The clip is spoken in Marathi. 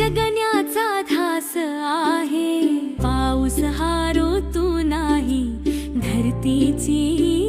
जगण्याचा धास आहे. पाऊस हा ऋतू नाही धरतीची